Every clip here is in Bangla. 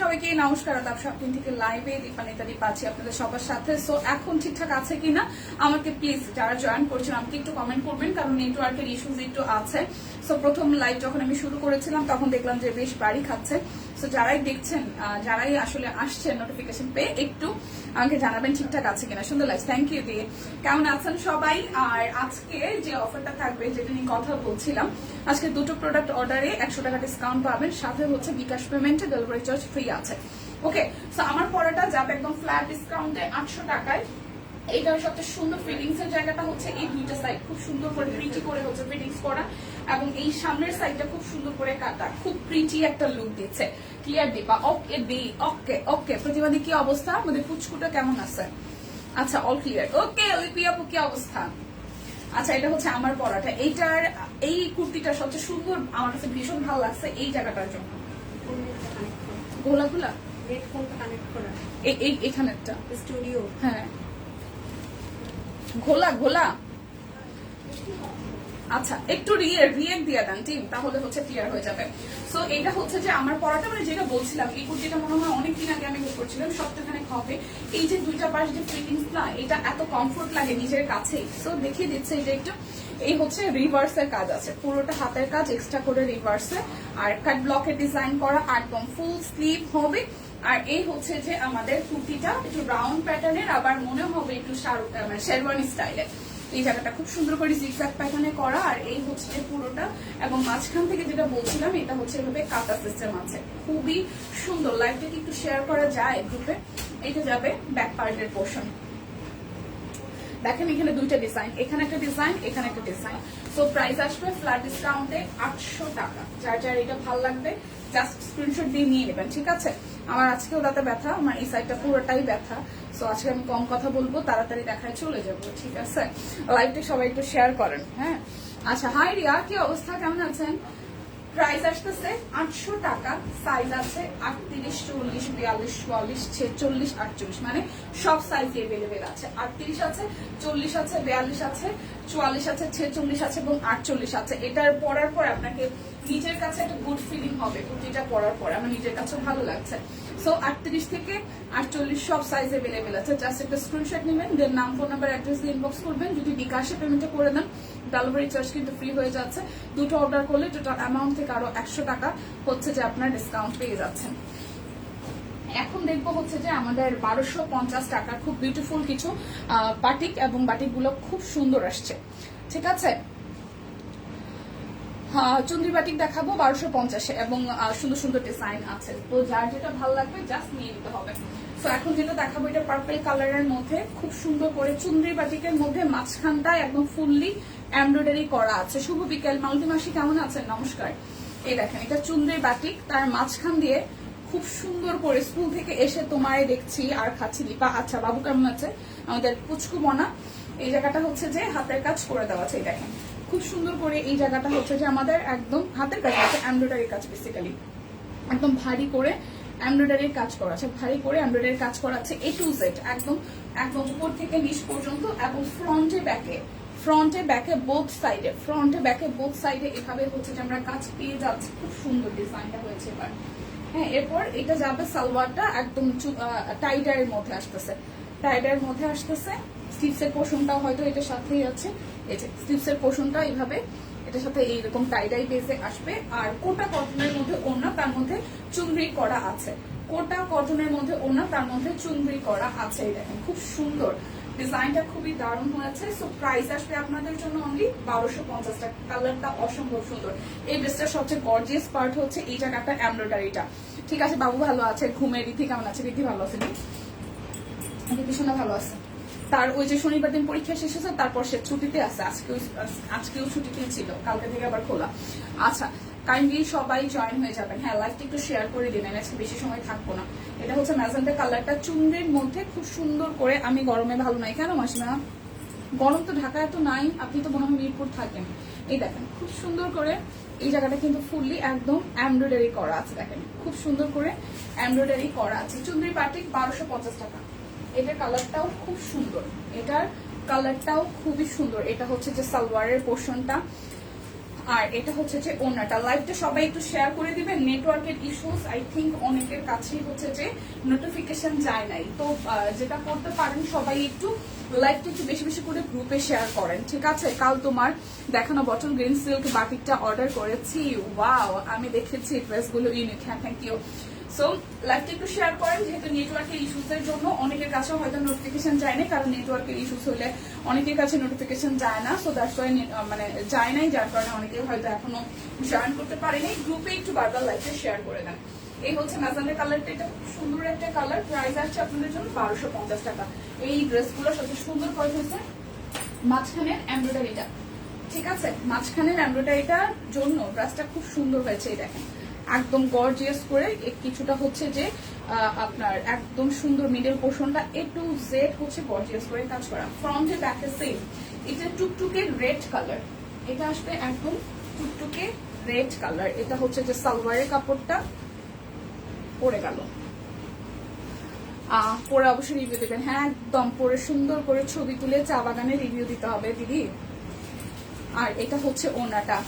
সবাইকে, নমস্কার। আদাব সবদিন থেকে লাইভে দীপান ইত্যাদি পাচ্ছি আপনাদের সবার সাথে। সো এখন ঠিকঠাক আছে কিনা? আমাকে প্লিজ যারা জয়েন করছেন, আমাকে একটু কমেন্ট করবেন, কারণ নেটওয়ার্কের ইস্যুজ একটু আছে। সো প্রথম লাইভ যখন আমি শুরু করেছিলাম, তখন দেখলাম যে বেশ বাড়ি খাচ্ছে। সো যারাই দেখছেন যারাই আসলে আসছেন নোটিফিকেশন পেয়ে একটু আমাকে জানাবেন ঠিকঠাক আছে কিনা। সুন্দর লাগছে। থ্যাংক ইউ দিয়ে। কেমন আছেন সবাই? আর আজকে যে অফারটা থাকবে, যেটা নিয়ে কথা বলছিলাম, আজকে দুটো প্রোডাক্ট অর্ডারে একশো টাকা ডিসকাউন্ট পাবেন। সাথে হচ্ছে বিকাশ পেমেন্টে ডেলিভারি চার্জ ফ্রি আছে। ওকে সো আমার পড়াটা যাবে একদম ফ্ল্যাট ডিসকাউন্টে আটশো টাকায়। এইটার সবচেয়ে সুন্দর ফিটিংস এর জায়গাটা হচ্ছে এই দুইটা সাইড খুব সুন্দর করে প্রিটি করে হচ্ছে ফিটিংস করা এবং এই সামনের সাইডটা খুব সুন্দর করে কাটা। খুব প্রিটি একটা লুক দিচ্ছে। ক্লিয়ার দিবা ওকে দি ওকে ওকে প্রতিবাদী কি অবস্থা? আমাদের পুচকুটা কেমন আছে? আচ্ছা অল ক্লিয়ার ওকে লিপি আপু কি অবস্থা। আচ্ছা এটা হচ্ছে আমার পড়াটা এইটার এই কুর্তিটা সবচেয়ে সুন্দর আমার কাছে ভীষণ ভালো লাগছে এই জায়গাটার জন্য। গোলা গোলা নেট ফোনটা কানেক্ট করা এই এই এখানেরটা। স্টুডিও হ্যাঁ। ঘোলা ঘোলা। আচ্ছা একটু রিয়েক্ট দিয়ে দেন, টিম, তাহলে হচ্ছে ক্লিয়ার হয়ে যাবে। সো এটা হচ্ছে যে আমার পড়াটা মানে যেটা বলছিলাম, এই কুর্তিটা মনে হয় অনেকদিন আগে আমি বুক করছিলাম সপ্তাহখানে হবে। এই যে দুইটা পাশ যে ফিটিংস না, এটা এত কমফোর্ট লাগে নিজের কাছেই সো দেখিয়ে দিচ্ছে এটা একটু, এই হচ্ছে রিভার্সের কাজ আছে। পুরোটা হাতের কাজ এক্সট্রা করে রিভার্সে আর কাট ব্লকের ডিজাইন করা, একদম ফুল স্লিভ হবে। আর এই হচ্ছে যে আমাদের কুর্তিটা, একটু রাউন্ড প্যাটার্নের আবার মনে হবে একটু মানে শেরওয়ানি স্টাইলে এই জায়গাটা খুব সুন্দর করে জিগজ্যাগ প্যাটার্নে করা, আর এই হচ্ছে পুরোটা। এবং মাঝখান থেকে যেটা বলছিলাম, এটা হচ্ছে এভাবে কাটা সিস্টেম আছে। খুবই সুন্দর। লাইভটা কি একটু শেয়ার করা যায় গ্রুপে এটা যাবে ব্যাক পার্টের পোর্শন দেখেন এখানে দুইটা ডিজাইন এখানে একটা ডিজাইন এখানে একটা ডিজাইন সো প্রাইস আসবে ফ্ল্যাট ডিসকাউন্টে আটশো টাকা। যার যার এটা ভালো লাগবে জাস্ট স্ক্রিনশট দিয়ে নিয়ে নেবেন, ঠিক আছে? আমার আজকেও দাঁতে ব্যথা, আমার এই সাইডটা পুরোটাই ব্যথা। সো আজকে আমি কম কথা বলব, তাড়াতাড়ি দেখায় চলে যাব, ঠিক আছে? লাইভটা সবাই একটু শেয়ার করেন হ্যাঁ? আচ্ছা হাই রিয়া, কি অবস্থা? কেমন আছেন? প্রাইস আসতেছে আটশো টাকা সাইজ আছে আটত্রিশ, চল্লিশ, বিয়াল্লিশ, চুয়াল্লিশ, ছেচল্লিশ, আটচল্লিশ। মানে সব সাইজ এভেলেবেল আছে। আটত্রিশ আছে, চল্লিশ আছে, বিয়াল্লিশ আছে, চুয়াল্লিশ আছে, ছেচল্লিশ আছে এবং আটচল্লিশ আছে। এটার পরার পর আপনাকে নিজের কাছে একটা গুড ফিলিং হবে। কুর্তিটা পরার পর। আমার নিজের কাছে ভালো লাগছে। সো আটত্রিশ থেকে আটচল্লিশ সব সাইজ এভেলেবেল আছে। জাস্ট একটা স্ক্রিনশট নেবেন দেন নাম ফোন নাম্বার অ্যাড্রেস দিয়ে ইনবক্স করবেন। যদি বিকাশে পেমেন্টটা করে দেন ডেলিভারি চার্জ কিন্তু ফ্রি হয়ে যাচ্ছে। দুটো অর্ডার করলে টোটাল অ্যামাউন্ট থেকে আরও একশো টাকা হচ্ছে যে আপনার ডিসকাউন্ট পেয়ে যাচ্ছেন। এখন দেখব হচ্ছে যে আমাদের বারোশো পঞ্চাশ টাকার খুব বিউটিফুল কিছু বাটিক এবং বাটিকগুলো খুব সুন্দর আসছে। ঠিক আছে? হ্যাঁ, চুন্দ্রি বাটিক দেখাবো বারোশো পঞ্চাশে এবং সুন্দর সুন্দর ডিজাইন আছে। তো যার যেটা ভালো লাগবে জাস্ট নিয়ে নিতে হবে। তো এখন যেটা দেখাবো এটা পার্পল কালারের মধ্যে খুব সুন্দর করে চুন্দ্রি বাটিকের মধ্যে মাঝখানটা একদম ফুললি এমব্রয়ডারি করা আছে। শুভ বিকেল মালতি মাসি কেমন আছেন? নমস্কার। এই দেখেন এটা চুন্দ্রি বাটিক তার মাঝখান দিয়ে খুব সুন্দর করে স্কুল থেকে এসে তোমায় দেখছি আর খাচ্ছি দীপা আচ্ছা বাবু কেমন আছে? আমাদের পুচকু মনা। এই জায়গাটা হচ্ছে যে হাতের কাজ করে দেওয়া আছে এই দেখেন। খুব সুন্দর করে এই জায়গাটা হচ্ছে যে আমাদের একদম হাতের কাজ আছে এমব্রয়ডারি কাজ বেসিক্যালি একদম ভারী করে এমব্রয়ডারির কাজ করা আছে, ভারী করে এমব্রয়ডারির কাজ করা আছে এ টু জেড একদম একদম উপর থেকে নিচ পর্যন্ত এবং ফ্রন্টে ব্যাকে ফ্রন্টে ব্যাকে বোথ সাইডে ফ্রন্টে ব্যাকে বোথ সাইডে এভাবে হচ্ছে যে আমরা কাজ পেয়ে যাচ্ছি। খুব সুন্দর ডিজাইনটা হয়েছে এবার। হ্যাঁ এরপর এটা যাবে সালোয়ারটা একদম টাইডারের মধ্যে আসতেছে। টাইডারের মধ্যে আসতেছে। স্লিপসের পোর্শনটাও হয়তো এটার সাথেই আছে। এই যে স্লিপসের পোর্শনটা এইভাবে, এটার সাথে এইরকম টাইডাই বেসে আসবে। আর কোটা কটনের মধ্যে ওড়না, তার মধ্যে চুনরি করা আছে। কোটা কটনের মধ্যে ওড়না, তার মধ্যে চুনরি করা আছে। দেখেন, খুব সুন্দর। ডিজাইনটা খুবই দারুণ হয়েছে। সো প্রাইস আসবে আপনাদের জন্য অনলি বারোশো পঞ্চাশ টাকা। কালারটা অসম্ভব সুন্দর। এই ড্রেসটার সবচেয়ে গর্জিয়াস পার্ট হচ্ছে এই জায়গাটা এমব্রয়ডারিটা ঠিক আছে, বাবু ভালো আছে? ঘুমের রীতি কেমন আছে? রীতি ভালো আছে? শোনা ভালো আছে। তার ওই যে শনিবার দিন পরীক্ষা শেষ হয়েছে, তারপর সে ছুটিতে আছে। আজকেও আজকেও ছুটিতে ছিল। কালকে থেকে আবার খোলা। আচ্ছা কাইন্ডলি সবাই জয়েন হয়ে যাবেন। হ্যাঁ লাইভটা একটু শেয়ার করে দিবেন। আজকে বেশি সময় থাকব না। এটা হচ্ছে ম্যাজেন্টা কালারটা। চুনরির মধ্যে খুব সুন্দর করে আমি গরমে ভালো নাই। কেন মাসিমা? গরম তো ঢাকায় তো নাই। আপনি তো মনে হয় মিরপুর থাকেন। এই দেখেন, খুব সুন্দর করে এই জায়গাটা কিন্তু ফুললি একদম এমব্রয়ডারি করা আছে। দেখেন, খুব সুন্দর করে এমব্রয়ডারি করা আছে। চুন্দ্রি পাটিক বারোশো টাকা। এটার কালারটাও খুব সুন্দর। এটার কালারটাও খুবই সুন্দর। এটা হচ্ছে যে সালোয়ারের পোর্শনটা। আর এটা হচ্ছে যে ওনাটা লাইভটা সবাই একটু শেয়ার করে দিবেন। নেটওয়ার্কের ইস্যুস আই থিঙ্ক অনেকের কাছেই হচ্ছে যে নোটিফিকেশন যায় নাই। তো যেটা করতে পারেন, সবাই একটু লাইভটা একটু বেশি বেশি করে গ্রুপে শেয়ার করেন। ঠিক আছে? কাল তোমার দেখানো বটল গ্রিন সিল্ক বাটিকটা অর্ডার করেছি। ওয়াও আমি দেখেছি ড্রেসগুলো ইউনিক হ্যাঁ থ্যাংক ইউ সো লাইভটা একটু শেয়ার করেন, যেহেতু নেটওয়ার্কের ইস্যুসের জন্য অনেকের কাছে হয়তো নোটিফিকেশন যায় না কারণ নেটওয়ার্কের ইস্যুস হলে অনেকের কাছে নোটিফিকেশন যায় না। সো দ্যাটস ওয়াই মানে যায় নাই, যার কারণে অনেকে হয়তো এখনও জয়েন করতে পারেনি। গ্রুপে একটু বারবার লাইভটা শেয়ার করে দেন। এই হচ্ছে ম্যাজানের কালারটা এটা সুন্দর একটা কালার প্রাইস আসছে আপনাদের জন্য বারোশো পঞ্চাশ টাকা। এই ড্রেসগুলো সবচেয়ে সুন্দর করে হয়েছে মাঝখানের এমব্রয়ডারিটা ঠিক আছে? মাঝখানের এমব্রয়ডারিটার জন্য ড্রেসটা খুব সুন্দর হয়েছে, এই দেখেন। একদম গর্জিয়াস করে। কিছুটা হচ্ছে যে আপনার একদম সুন্দর মিডল পোর্শনটা এ টু জেড হচ্ছে গর্জিয়াস করে কাজ করা। ফ্রন্টে ব্যাকে সেম এটা টুকটুকে রেড কালার এটা আসবে একদম টুকটুকে রেড কালার এটা হচ্ছে যে সালোয়ারের কাপড়টা পরে গেল। পরে অবশ্যই রিভিউ দেবেন। হ্যাঁ একদম পরে সুন্দর করে ছবি তুলে চা বাগানে রিভিউ দিতে হবে, দিদি। আর এটা হচ্ছে ওনাটা।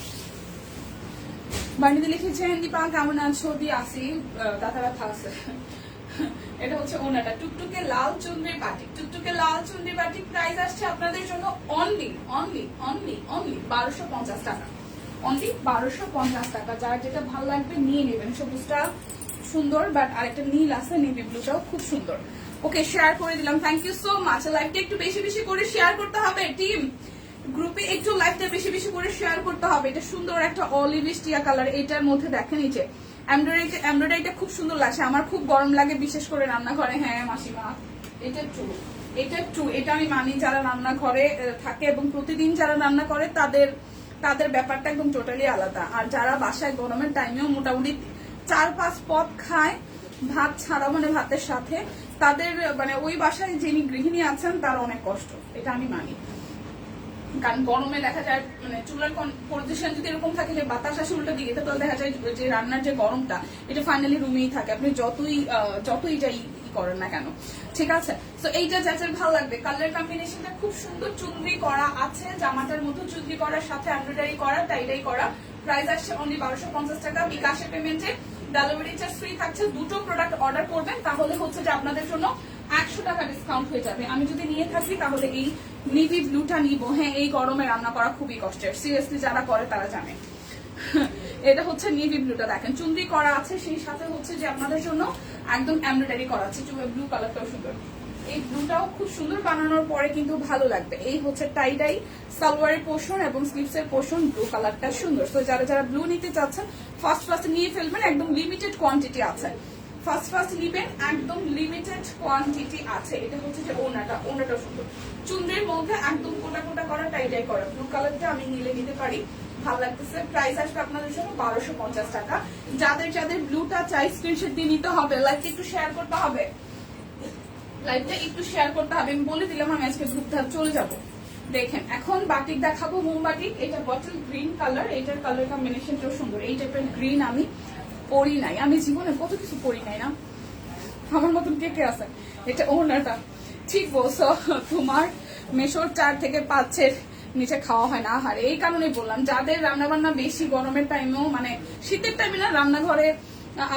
বাড়িতে লিখেছেন, দীপা, কেমন আছো? দি, আসি। দাদা ব্যথা আছে এটা হচ্ছে ওনাটা। টুকটুকে লাল চুনরি বাটিক টুকটুকে লাল চুনরি বাটিক প্রাইস আসছে আপনাদের জন্য অনলি অনলি অনলি অনলি বারোশো পঞ্চাশ টাকা। অনলি বারোশো পঞ্চাশ টাকা। যার যেটা ভালো লাগবে নিয়ে নেবেন। সবুজটা সুন্দর বাট আরেকটা নীল আছে নেভি ব্লুটাও খুব সুন্দর। ওকে শেয়ার করে দিলাম। থ্যাংক ইউ সো মাচ লাইভটা একটু বেশি বেশি করে শেয়ার করতে হবে টিম গ্রুপে একটু লাইফটা বেশি বেশি করে শেয়ার করতে হবে। এটা সুন্দর একটা অলিভিশ টিয়া কালার এটার মধ্যে দেখেন এই যে এমব্রয়ডারি এমব্রয়ডারিটা খুব সুন্দর লাগছে। আমার খুব গরম লাগে, বিশেষ করে রান্নাঘরে। হ্যাঁ মাসিমা, এটা ট্রু এটা ট্রু এটা আমি মানি যারা রান্নাঘরে থাকে এবং প্রতিদিন যারা রান্না করে, তাদের তাদের ব্যাপারটা একদম টোটালি আলাদা। আর যারা বাসায় গরমের টাইমেও মোটামুটি চার পাঁচ পদ খায়, ভাত ছাড়া মানে ভাতের সাথে, তাদের মানে ওই বাসায় যিনি গৃহিণী আছেন, তার অনেক কষ্ট। এটা আমি মানি। কারণ গরমে দেখা যায় মানে চুলার পজিশন যদি এরকম থাকে যে বাতাস আসে উল্টো দিকে তাহলে দেখা যায় যে রান্নার যে গরমটা, এটা ফাইনালি রুমেই থাকে। আপনি যতই যতই যাই করেন না কেন। ঠিক আছে? তো এইটা যাচার ভালো লাগবে। কালার কম্বিনেশনটা খুব সুন্দর চুনরি করা আছে, জামাটার মতো চুনরি করার সাথে এমব্রয়ডারি করা টাইডাই করা। প্রাইস আসছে অনলি বারোশো পঞ্চাশ টাকা। বিকাশে পেমেন্টে ডেলিভারি চার্জ ফ্রি থাকছে। দুটো প্রোডাক্ট অর্ডার করবেন। তাহলে হচ্ছে যে আপনাদের জন্য একশো টাকা ডিসকাউন্ট হয়ে যাবে। আমি যদি নিয়ে থাকি, তাহলে এই নিভি ব্লুটা নিব। হ্যাঁ এই গরমে রান্না করা খুবই কষ্টের। সিরিয়াসলি যারা করে, তারা জানে। এটা হচ্ছে নিভি ব্লুটা দেখেন। চুন্দি করা আছে, সেই সাথে হচ্ছে যে আপনাদের জন্য একদম এমব্রয়ডারি করা আছে ব্লু কালারটাও সুন্দর। এই ব্লুটাও খুব সুন্দর বানানোর পরে কিন্তু ভালো লাগবে। এই হচ্ছে টাইডাই সালোয়ারের পোর্শন এবং স্লিভস এর পোর্শন ব্লু কালারটা সুন্দর। তো যারা যারা ব্লু নিতে চাচ্ছেন ফার্স্ট ফার্স্ট নিয়ে ফেলবেন, একদম লিমিটেড কোয়ান্টিটি আছে। ফার্স্ট ফার্স্ট নিবেন একদম লিমিটেড কোয়ান্টিটি আছে। এটা হচ্ছে যে ওনাটা ওনাটা সুন্দর চুন্দ্রের মধ্যে একদম কোটা কোটা করা টাইটাই করা। ব্লু কালারটা আমি নিলে নিতে পারি। ভালো লাগতেছে। প্রাইস আসবে আপনাদের জন্য বারোশো পঞ্চাশ টাকা। যাদের যাদের ব্লুটা চাই স্ক্রিনশট দিয়ে নিতে হবে লাইক একটু শেয়ার করতে হবে। লাইভটা একটু শেয়ার করতে হবে। আমি বলে দিলাম, আমি আজকে গ্রুপ ধাপ চলে যাব। দেখেন, এখন বাটিক দেখাবো মোমবাটিক এটা বটল গ্রিন কালার এটার কালার কম্বিনেশনটাও সুন্দর। এই টাইপের গ্রিন আমি পরি নাই। আমি জীবনে কত কিছু পরি নাই না? আমার মতন কে কে আছে? এটা ওনারটা। ঠিক বলছো, তোমার মেশোর চার থেকে পাঁচের নিচে খাওয়া হয় না। আর এই কারণে বললাম, যাদের রান্না বান্না বেশি গরমের টাইমেও মানে শীতের টাইমে না, রান্নাঘরে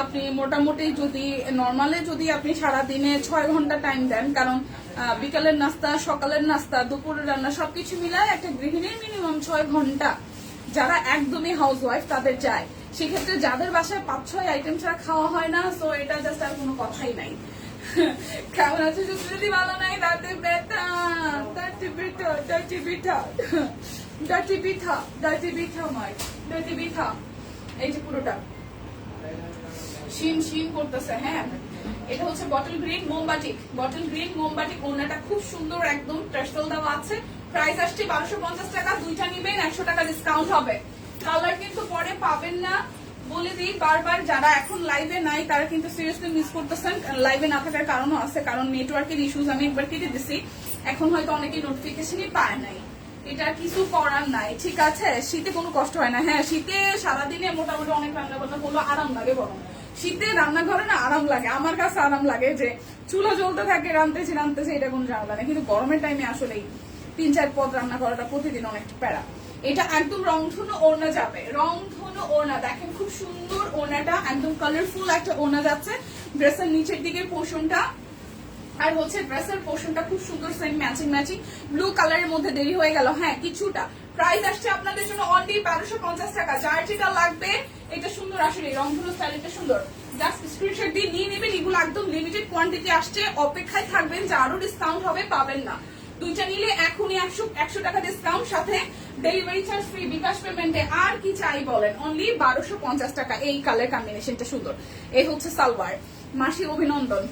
আপনি মোটামুটি যদি নর্মালে যদি আপনি সারা দিনে ছয় ঘণ্টা টাইম দেন, কারণ বিকালের নাস্তা, সকালের নাস্তা, দুপুরের রান্না, সবকিছু মিলায় একটা গৃহিণীর মিনিমাম ছয় ঘণ্টা যারা একদমই হাউস ওয়াইফ তাদের যায় সেক্ষেত্রে যাদের বাসায় পাঁচ, ছয় আইটেম ছাড়া খাওয়া হয় না সো এটা জাস্ট আর কোনো কথাই নাই। কেমন আছে যদি ভালো নাই পিঠা এই যে পুরোটা। করতেছে হ্যাঁ। এটা হচ্ছে বটল গ্রিন বটল গ্রিন খুব সুন্দর একদম। আছে। বারোশো পঞ্চাশ টাকা, দুইটা নিবেন, একশো টাকা ডিসকাউন্ট হবে। কালার কিন্তু পরে পাবেন না বলে দিই বারবার। যারা এখন লাইভে নাই, তারা কিন্তু সিরিয়াসলি মিস করতেছেন। লাইভে না থাকার কারণও আছে, কারণ নেটওয়ার্কের ইস্যুজ আমি একবার কেটে দিছি। এখন হয়তো অনেকে নোটিফিকেশনই পায় নাই। এটা কিছু করার নাই, ঠিক আছে? শীতে কোনো কষ্ট হয় না। হ্যাঁ শীতে সারাদিনে মোটামুটি অনেক রান্না বান্না করল আরাম লাগে বরং। শীতে রান্নাঘরে না আরাম লাগে। আমার কাছে আরাম লাগে যে চুলা জ্বলতে থাকে রানতেছি রানতেছি এটা কোনো ঝামেলা নেই। কিন্তু গরমের টাইমে আসলেই তিন চার পদ রান্না করাটা প্রতিদিন অনেক প্যারা। এটা একদম রংধনু ওড়না যাবে। রংধনু ওড়না, দেখেন খুব সুন্দর ওড়নাটা, একদম কালারফুল একটা ওড়না যাচ্ছে। ড্রেসের নিচের দিকের পোর্শনটা আর হচ্ছে ড্রেসের পোর্শনটা খুব সুন্দর সেম ম্যাচিং ম্যাচিং ব্লু কালারের মধ্যে দেরি হয়ে গেল। হ্যাঁ কিছুটা। প্রাইস আসছে আপনাদের জন্য অনলি বারোশো পঞ্চাশ টাকা। যার যেটা লাগবে, এটা সুন্দর আসলে রংধনু স্টাইলটা সুন্দর। জাস্ট দিয়ে নিয়ে নেবেন। এগুলো একদম লিমিটেড কোয়ান্টিটি আসছে। অপেক্ষায় থাকবেন যে আরও ডিসকাউন্ট হবে, পাবেন না। দুইটা নিলে এখনই একশো একশো টাকা ডিসকাউন্ট সাথে ডেলিভারি চার্জ ফ্রি বিকাশ পেমেন্টে আর কি চাই বলেন? অনলি বারোশো পঞ্চাশ টাকা। এই কালার কম্বিনেশনটা সুন্দর। এই হচ্ছে সালওয়ার। মাসি অভিনন্দন।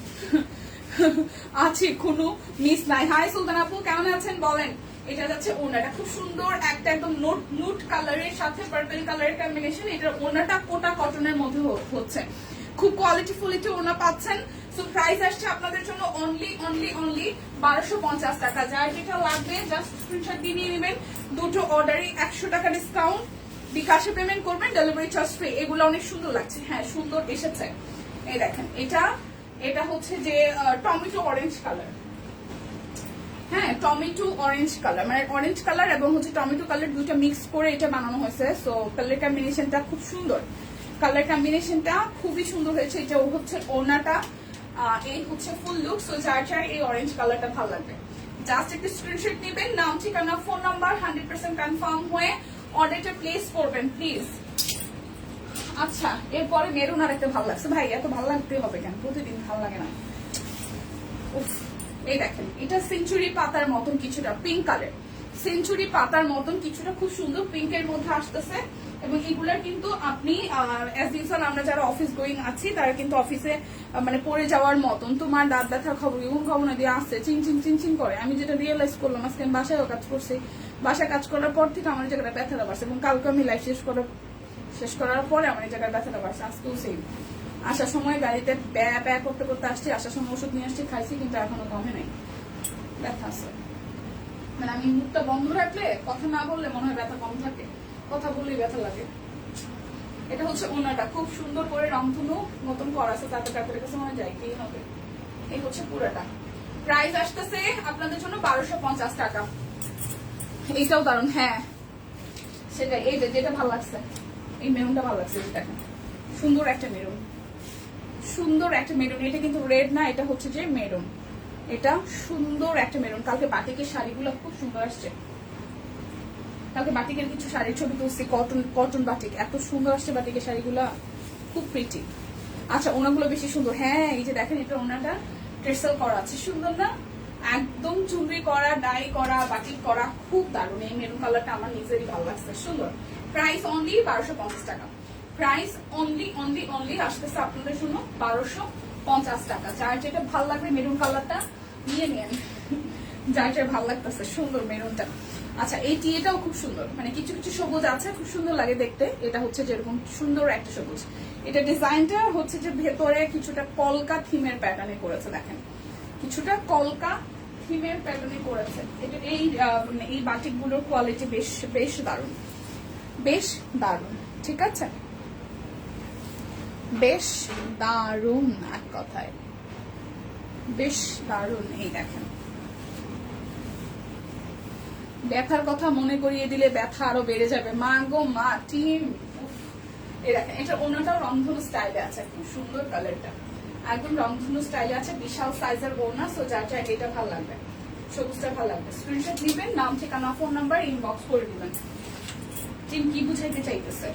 আছি কোনো মিস নাই। হাই সুলতান আপু, কেমন আছেন বলেন? এটা যাচ্ছে ওনাটা। খুব সুন্দর একটা একদম নোট নুট কালারের সাথে পার্পল কালারের কম্বিনেশন এটা ওনাটা কোটা কটনের মধ্যে হচ্ছে। খুব কোয়ালিটিফুল একটি ওনা পাচ্ছেন। সো প্রাইস আসছে আপনাদের জন্য অনলি অনলি অনলি বারোশো পঞ্চাশ টাকা। যার যেটা লাগবে জাস্ট স্ক্রিনশট দিয়ে নিয়ে নেবেন। দুটো অর্ডারই একশো টাকা ডিসকাউন্ট বিকাশে পেমেন্ট করবেন ডেলিভারি চার্জ ফ্রি এগুলো অনেক সুন্দর লাগছে। হ্যাঁ সুন্দর এসেছে। এই দেখেন, এটা এটা হচ্ছে যে টমেটো অরেঞ্জ কালার হ্যাঁ টমেটো অরেঞ্জ কালার মানে অরেঞ্জ কালার এবং হচ্ছে টমেটো কালার দুটো মিক্স করে এটা বানানো হয়েছে। সো কালার কম্বিনেশনটা খুব সুন্দর। কালার কম্বিনেশনটা খুবই সুন্দর হয়েছে। এটা হচ্ছে ওনাটা এই হচ্ছে ফুল লুক সো যার যার এই অরেঞ্জ কালারটা ভালো লাগবে। জাস্ট একটু স্ক্রিনশট নেবেন, নাম, ঠিকানা phone number hundred percent confirm হয়ে অর্ডারটা প্লেস করবেন প্লিজ আচ্ছা এরপরে মেরুন আর একটা ভালো লাগছে। ভাই, এত ভালো লাগতে হবে কেন? প্রতিদিন ভালো লাগে না। এই দেখেন, এটা সেঞ্চুরি পাতার মতন কিছুটা পিঙ্ক কালার সেঞ্চুরি পাতার মতন কিছুটা, খুব সুন্দর পিঙ্কের মধ্যে আসতেছে। এবং এগুলার কিন্তু আপনি অ্যাজ আমরা যারা অফিস গোয়িং আছি, তারা কিন্তু অফিসে মানে পড়ে যাওয়ার মতন। তোমার দাঁত ব্যথার খবর, এমন খবর দিয়ে আসছে, চিন চিন চিন চিন করে। আমি যেটা রিয়েলাইজ করলাম, আজকে আমি বাসায়ও কাজ করছি। বাসায় কাজ করার পর থেকে আমার জায়গাটা ব্যথাটা বাড়ছে এবং কালকে আমি লাইফ শেষ করার শেষ করার পরে আমার এই জায়গায় ব্যথাটা বাড়ছে, আজকেও সেম আসার সময় গাড়িতে ব্যা ব্যা করতে করতে আসছি, আসার সময় ওষুধ নিয়ে আসছি, খাইছি, কিন্তু এখনও কমে নাই। ব্যথা আছে। মানে আমি মুখটা বন্ধ রাখলে, কথা না বললে মনে হয় ব্যথা কম থাকে। কথা বললেই ব্যথা লাগে। এটা হচ্ছে ওনাটা। খুব সুন্দর করে রংধনু মতন করা আছে, তাতে তাদের কাছে মনে হয় যাইতেই হবে। এই হচ্ছে পুরাটা। প্রাইস আসতেছে আপনাদের জন্য বারোশো পঞ্চাশ টাকা। এইটাও দারুণ হ্যাঁ। সেটা এই যেটা ভালো লাগছে। এই মেরুনটা ভালো লাগছে দেখেন। সুন্দর একটা মেরুন। সুন্দর একটা মেরুন। এটা কিন্তু রেড না, এটা হচ্ছে যে মেরুন। এটা সুন্দর একটা মেরুন। কালকে বাটিকের শাড়িগুলো খুব সুন্দর আসছে। কালকে বাটিকের কিছু শাড়ির ছবি তুলছি কটন কটন বাটিক। এত সুন্দর আসছে বাটিকের শাড়িগুলো। খুব প্রিটি আচ্ছা ওনাগুলো বেশি সুন্দর। হ্যাঁ এই যে দেখেন, এটা ওনাটা ট্রেসেল করা আছে। সুন্দর না? একদম চুনরি করা ডাই করা, বাটিক করা, খুব দারুণ। এই মেরুন কালারটা আমার নিজেরই ভালো লাগছে। সুন্দর। প্রাইস অনলি বারোশো পঞ্চাশ টাকা। প্রাইস অনলি অনলি অনলি আসতেছে আপনাদের জন্য বারোশো পঞ্চাশ টাকা। যার যেটা ভালো লাগবে মেরুন কালারটা নিয়ে নেন। যার যেটা ভালো লাগতেছে, সুন্দর মেরুনটা আচ্ছা এই টিয়েটাও খুব সুন্দর। মানে কিছু কিছু সবুজ আছে, খুব সুন্দর লাগে দেখতে। এটা হচ্ছে যেরকম সুন্দর একটা সবুজ। এটা ডিজাইনটা হচ্ছে যে ভেতরে কিছুটা কলকা থিমের প্যাটার্নে করেছে, দেখেন। কিছুটা কলকা থিমের প্যাটার্নে করেছে। এটা এই মানে এই বাটিকগুলোর কোয়ালিটি বেশ বেশ দারুণ। বেশ দারুণ, ঠিক আছে? বেশ দারুণ এক কথায়। বেশ দারুণ, এই দেখেন। ব্যথার কথা মনে করিয়ে দিলে ব্যথা আরও বেড়ে যাবে। মা গো, মা টিম এটা ওনাটাও রংধনু স্টাইলে আছে, খুব সুন্দর কালারটা একদম রংধনু স্টাইলে আছে, বিশাল সাইজের ওনা সো যার যার এটা ভালো লাগবে, সবুজটা ভালো লাগবে। স্ক্রিনশট নিবেন নাম, ঠিকানা ফোন নাম্বার ইনবক্স করে দিবেন। টিম কি বুঝাইতে চাইতেছে?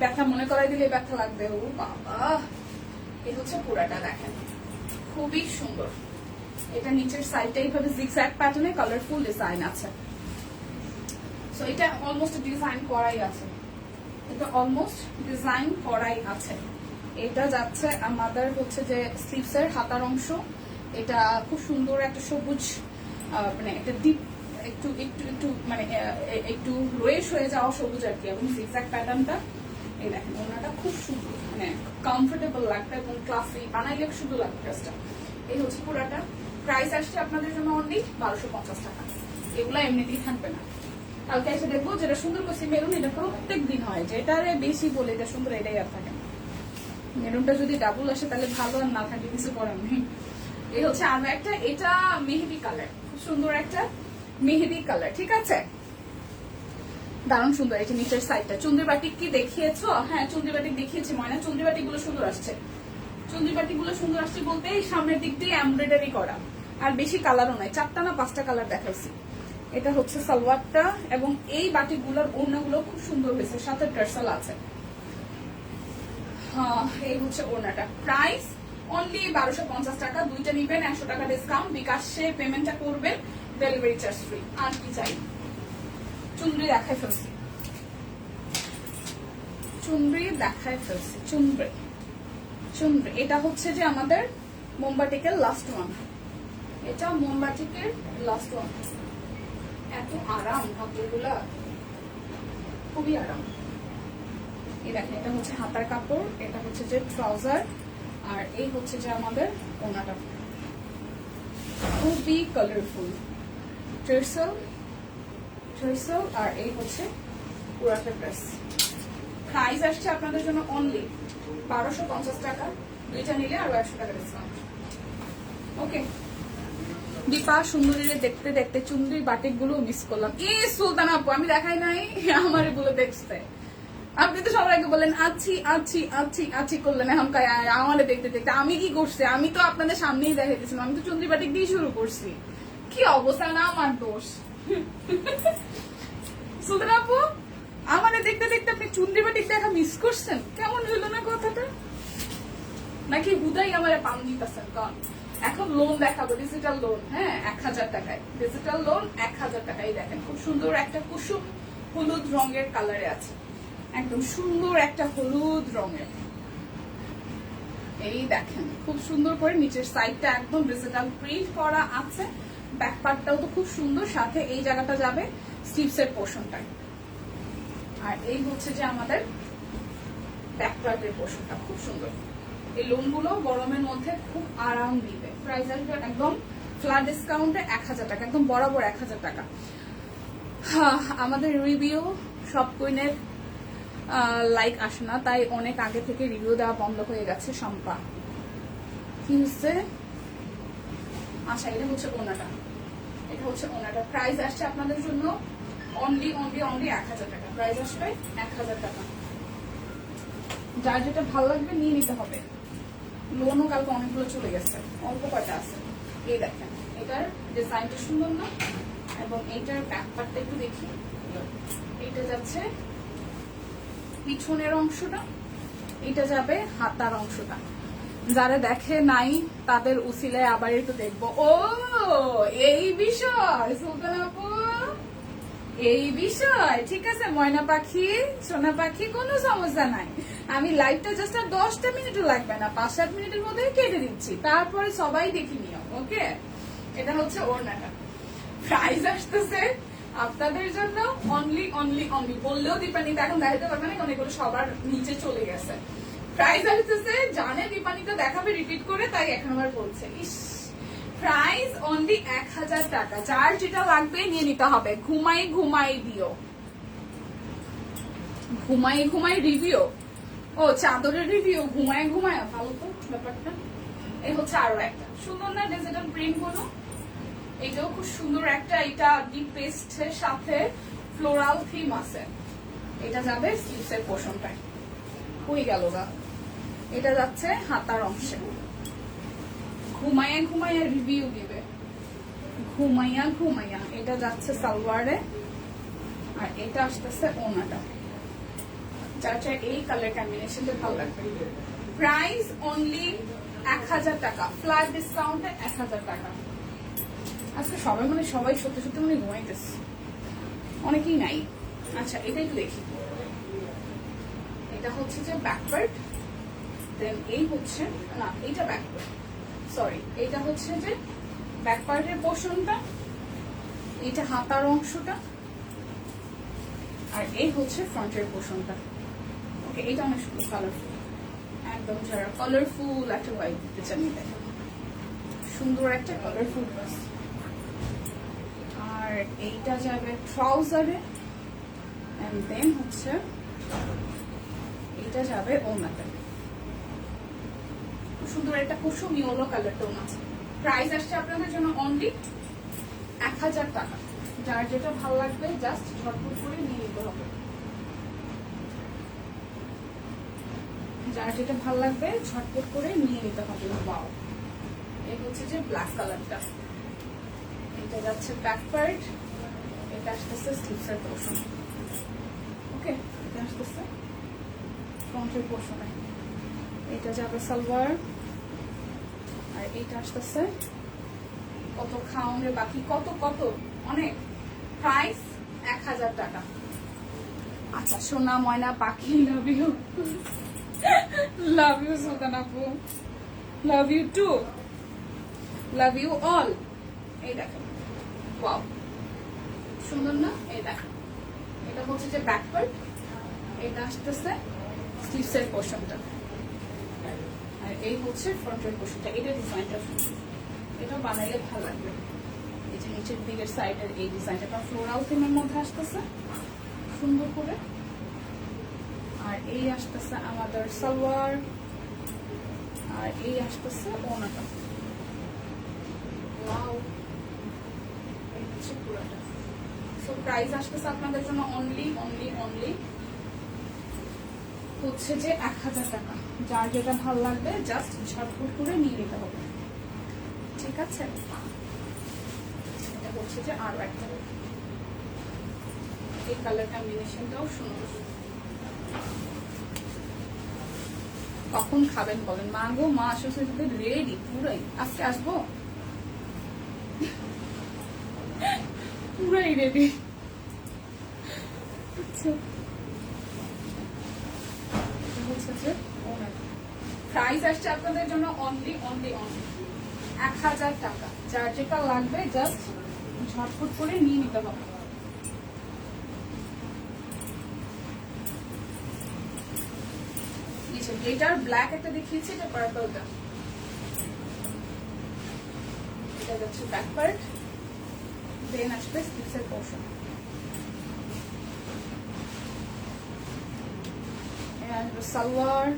ব্যথা মনে করাই দিলে ব্যথা লাগবে। ও বাবা এই হচ্ছে পুরাটা দেখেন। খুবই সুন্দর। এটা নিচের সাইডটা এইভাবে জিগজ্যাগ প্যাটার্নে কালারফুল ডিজাইন আছে। সো এটা অলমোস্ট ডিজাইন করাই আছে। এটা অলমোস্ট ডিজাইন করাই আছে। এটা যাচ্ছে আমাদের হচ্ছে যে স্লিভস এর হাতার অংশ। এটা খুব সুন্দর একটা সবুজ মানে একটা ডিপ একটু একটু একটু মানে একটু রয়েস হয়ে যাওয়া সবুজ আর কি। এবং জিগজ্যাগ প্যাটার্নটা এই দেখেন, ওনাটা খুব সুন্দর মানে কমফোর্টেবল লাগবে এবং ক্লাসি বানাইলে সুন্দর লাগবে এই হচ্ছে পুরাটা। প্রাইস আসছে আপনাদের জন্য অনলি বারোশো পঞ্চাশ টাকা। এগুলো এমনিতেই থাকবে না। কালকে এসে দেখব যেটা সুন্দর করছি মেরুন, এটা প্রত্যেক দিন হয়। যেটারে বেশি বলে এটা সুন্দর, এটাই আর থাকে মেরুনটা যদি ডাবল আসে, তাহলে ভালো আর না থাকে, কিছু করার নেই। এই হচ্ছে আরও একটা, এটা মেহেদি কালার খুব সুন্দর একটা মেহেদি কালার ঠিক আছে? দারুণ সুন্দর যে নিচের সাইডটা চুন্দ্রি বাটিক কি দেখিয়েছো? হ্যাঁ চুন্দ্রি বাটিক দেখিয়েছি, ময়না। চুন্দ্রি বাটিকগুলো সুন্দর আসছে। চুন্দ্রি বাটিকগুলো সুন্দর আসছে বলতে সামনের দিক দিয়ে এমব্রয়ডারি করা। আর বেশি কালারও নাই। চারটা না পাঁচটা কালার দেখাইছি। এটা হচ্ছে সালোয়ারটা এবং এই বাটিকগুলোর ওড়নাগুলো খুব সুন্দর হয়েছে সাথে টার্সাল আছে। হ্যাঁ, এই হচ্ছে ওড়নাটা। প্রাইস অনলি বারোশো পঞ্চাশ টাকা দুইটা নিবেন একশো টাকা ডিসকাউন্ট বিকাশে পেমেন্টটা করবেন ডেলিভারি চার্জ ফ্রি আর কি চাই? চুনরি দেখায় ফেলছি। চুনরি দেখায় ফেলছি। চুনরি। চুনরি। এটা হচ্ছে যে আমাদের মোমবাটিকের লাস্ট ওয়ান এটা মোমবাটিকের লাস্ট ওয়ান এত আরাম কাপড়গুলা। খুবই আরাম। এই দেখেন, এটা হচ্ছে হাতার কাপড়, এটা হচ্ছে যে ট্রাউজার আর এই হচ্ছে যে আমাদের ওনাটা। খুবই কালারফুল আর এই হচ্ছে পুরাটা ড্রেস প্রাইস আসছে আপনাদের জন্য অনলি বারোশো পঞ্চাশ টাকা। দুইটা নিলে আরও একশো টাকা ডিসকাউন্ট ওকে দীপা সুন্দরীরে দেখতে দেখতে চুন্দ্রির বাটিকগুলো মিস করলাম। এ সুলতান আপু, আমি দেখাই নাই, আমার এগুলো দেখতে। আপনি তো সবার আগে বললেন, আছি আছি আছি আছি করলেন এখন আমারে দেখতে দেখতে। আমি কি করছি? আমি তো আপনাদের সামনেই দেখাই দিয়েছিলাম, আমি তো চুন্দ্রি বাটিক দিয়ে শুরু করছি। কি অবস্থা? না, আমার দোষ। সুলতান আপু, আমারে দেখতে দেখতে আপনি চুন্দ্রি বাটিক দেখা মিস করছেন? কেমন হলো না কথাটা? নাকি হুদাই আমার পাম দিতেছেন, কন? এখন লোন দেখাবো ডিজিটাল লোন হ্যাঁ এক হাজার টাকায়। ডিজিটাল লোন এক হাজার টাকায়, দেখেন খুব সুন্দর একটা কুসুম হলুদ রঙের কালারে আছে। একদম সুন্দর একটা হলুদ রঙের। এই দেখেন, খুব সুন্দর করে নিচের সাইডটা একদম ডিজিটাল প্রিন্ট করা আছে। ব্যাক পার্টটাও তো খুব সুন্দর, সাথে এই জায়গাটা যাবে স্লিপসের পোর্শনটা আর এই হচ্ছে যে আমাদের ব্যাক পার্টের পোর্শনটা খুব সুন্দর। এই লোনগুলো গরমের মধ্যে খুব আরাম দিবে। প্রাইস আসবে একদম ফ্ল্যাট ডিসকাউন্টে এক হাজার টাকা একদম বরাবর এক হাজার টাকা। হ্যাঁ, আমাদের রিভিউ সব কুইনের লাইক আসে না তাই অনেক আগে থেকে রিভিউ দেওয়া বন্ধ হয়ে গেছে সম্পা কি হচ্ছে? আচ্ছা এটা হচ্ছে ওনাটা। এটা হচ্ছে ওনাটা। প্রাইস আসছে আপনাদের জন্য অনলি অনলি অনলি এক হাজার টাকা। প্রাইস আসবে এক হাজার টাকা। যার যেটা ভালো লাগবে নিয়ে নিতে হবে। লোনও কালকে অনেকগুলো চলে গেছে। অল্প কটা আছে। এই দেখেন, এটার ডিজাইনটা সুন্দর না? এবং এইটার ব্যাক পার্টটা একটু দেখি। এইটা যাচ্ছে পিছনের অংশটা এটা যাবে হাতার অংশটা। যারা দেখে নাই, তাদের উসিলায় আবার একটু দেখব। ও, এই বিষয়, সুলতান আপু। এই বিষয়, ঠিক আছে, ময়না পাখি, সোনা পাখি, কোনো সমস্যা নাই। আমি লাইভটা জাস্ট আর দশটা মিনিটও লাগবে না পাঁচ সাত মিনিটের মধ্যে কেটে দিচ্ছি। তারপরে সবাই দেখি নিও ওকে এটা হচ্ছে ওড়নাটা। প্রাইজ আসতেছে আপনাদের জন্য অনলি অনলি অনলি বললেও দীপানিতে এখন দেখাতে পারবে না কারণ এগুলো সবার নিচে চলে গেছে। প্রাইস আসতেছে, জানে দীপানিতে দেখাবে রিপিট করে, তাই এখন আবার বলছে। ইস প্রাইস অনলি এক হাজার টাকা। যার যেটা লাগবে নিয়ে নিতে হবে। ঘুমাই ঘুমাই দিও। ঘুমাই ঘুমাই রিভিউ ও, চাদরের রিভিউ ঘুমায় ঘুমায়, ভালো তো ব্যাপারটা। এই হচ্ছে আরও একটা। সুন্দর না ডিজিটাল প্রিন্টগুলো? এটাও খুব সুন্দর একটা, এটা ডিপ পেস্টের সাথে ফ্লোরাল থিম আছে। এটা যাবে স্লিপসের পোর্শনটায় হয়ে গেল গা। এটা যাচ্ছে হাতার অংশে। ঘুমাইয়া ঘুমাইয়া রিভিউ দিবে। ঘুমাইয়া ঘুমাইয়া এটা যাচ্ছে সালোয়ারে। আর এটা আসতেছে ওনাটা। যার যার এই কালার প্রাইস অনলি এক হাজার টাকা এক হাজার টাকা। আজকে মানে সবাই সত্যি মানে ঘুমাইতেছে। অনেকেই আচ্ছা এটা একটু দেখি। এটা হচ্ছে যে দেন এই হচ্ছে, না, এইটা সরি এটা হচ্ছে যে হাতার অংশটা, আর এই হচ্ছে ফ্রন্টের পোর্শনটা ওকে এটা অনেক সুন্দর কালারফুল একদম যারা কালারফুল একটা হোয়াইট দিতে চান সুন্দর একটা কালারফুল ড্রেস আর এইটা যাবে ট্রাউজারে এন্ড দেন হচ্ছে এটা যাবে ওনাতে সুন্দর একটা কুসুম ইয়েলো কালার টোন আছে। প্রাইস আসছে আপনাদের জন্য অনলি এক হাজার টাকা। যার যেটা ভালো লাগবে জাস্ট ঝটপট করে নিয়ে নিতে হবে। যার যেটা ভালো লাগবে, ঝটপট করে নিয়ে নিতে হবে। বাও এই হচ্ছে যে ব্ল্যাক কালারটা এটা যাচ্ছে ব্যাক পার্ট এটা আসতেছে স্লিপসের পোর্শন ওকে এটা আসতেছে ফ্রন্টের পোর্শনে এটা যাবে সালোয়ার, আর এইটা আসতেছে কত খাওয়ানোর বাকি, কত কত? অনেক। প্রাইস এক হাজার টাকা। আচ্ছা সোনা, ময়না, পাখি love you love you Sultan আপু love you too love you all এই দেখেন ওয়াও সুন্দর না? এই দেখেন এটা হচ্ছে যে ব্যাক এটা আসতেছে স্লিভসের পোর্শনটা আর এই হচ্ছে ফ্রন্টের পোর্শনটা এটা ডিজাইনটা এটা বানাইলে ভালো লাগবে। এই যে নিচের দিকের সাইডের এই ডিজাইনটা এটা ফ্লোরাল থিমের মধ্যে আসতেছে। সুন্দর করে। আর এই আসতেছে আমাদের সালোয়ার, আর এই আসতেছে ওনাটা। প্রাইস আসতেছে আপনাদের জন্য অনলি অনলি অনলি হচ্ছে যে এক হাজার টাকা। যার যেটা ভালো লাগবে জাস্ট করে নিয়ে হবে। ঠিক আছে? হচ্ছে যে আরও একটা। এই সুন্দর। কখন খাবেন বলেন? মা গো, মা রেডি পুরাই। আজকে আসব? পুরাই রেডি আচ্ছা। প্রাইস আসছে আপনাদের জন্য অনলি অনলি অনলি এক হাজার টাকা। যার যেটা লাগবে জাস্ট ঝটফট করে নিয়ে নিতে হবে। এটার ব্ল্যাক একটা দেখিয়েছি, এটা পার্পলটা এটা যাচ্ছে ব্যাক পার্ট দেন আসবে স্লিপসের পোর্শন আসবে সালোয়ার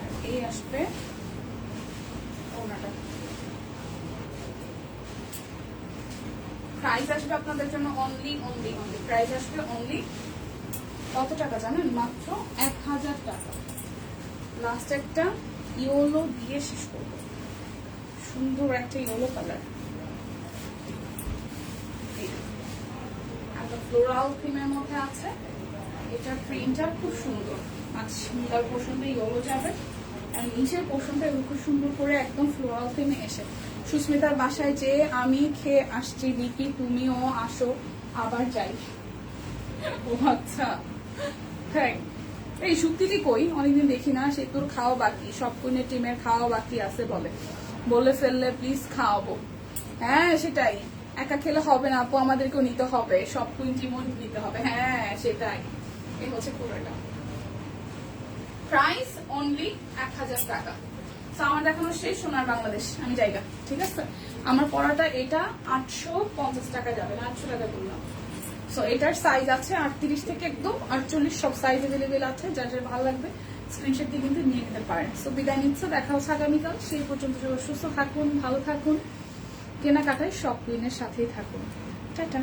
আর এই আসবে ওনাটা প্রাইস আসবে আপনাদের জন্য অনলি অনলি অনলি প্রাইস আসবে অনলি কত টাকা জানেন? মাত্র এক হাজার টাকা। লাস্ট একটা ইয়োলো দিয়ে শেষ করব। সুন্দর একটা ইয়োলো কালার একটা ফ্লোরাল থিমের মধ্যে আছে। এটার প্রিন্টটা খুব সুন্দর। আর সুন্দর পোর্শনটা ইয়েলো যাবে। আর নিচের পোর্শনটা খুব সুন্দর করে একদম ফ্লোরাল থিমে এসে। সুস্মিতার বাসায় যে আমি খেয়ে আসছি দিকি তুমিও আসো, আবার যাই। ও আচ্ছা। হ্যাঁ। এই শুক্তিটি কই? অনেকদিন দেখি না। সে তোর খাওয়া বাকি। সব কুইনের টিমের খাওয়া বাকি আছে বলে। বলে ফেললে প্লিজ খাওয়াবো। হ্যাঁ সেটাই। একা খেলে হবে না। আপু, আমাদেরকেও নিতে হবে। সব কুইন টিমও নিতে হবে। হ্যাঁ সেটাই। এই হচ্ছে পুরোটা। প্রাইস অনলি এক হাজার টাকা। আমার দেখানো শেষ সোনার বাংলাদেশ। আমি জায়গা ঠিক আছে? আমার পড়াটা এটা আটশো পঞ্চাশ টাকা যাবে। না, আটশো টাকা করলাম সো এটার সাইজ আছে আটত্রিশ থেকে একদম আটচল্লিশ, সব সাইজ অ্যাভেলেবেল আছে, যার যার ভালো লাগবে স্ক্রিনশট দিয়ে কিন্তু নিয়ে নিতে পারেন। সো বিদায় নিচ্ছে, দেখা হচ্ছে আগামীকাল, সেই পর্যন্ত সবাই সুস্থ থাকুন, ভালো থাকুন, কেনাকাটায় সব কুইনের সাথেই থাকুন। টাটা।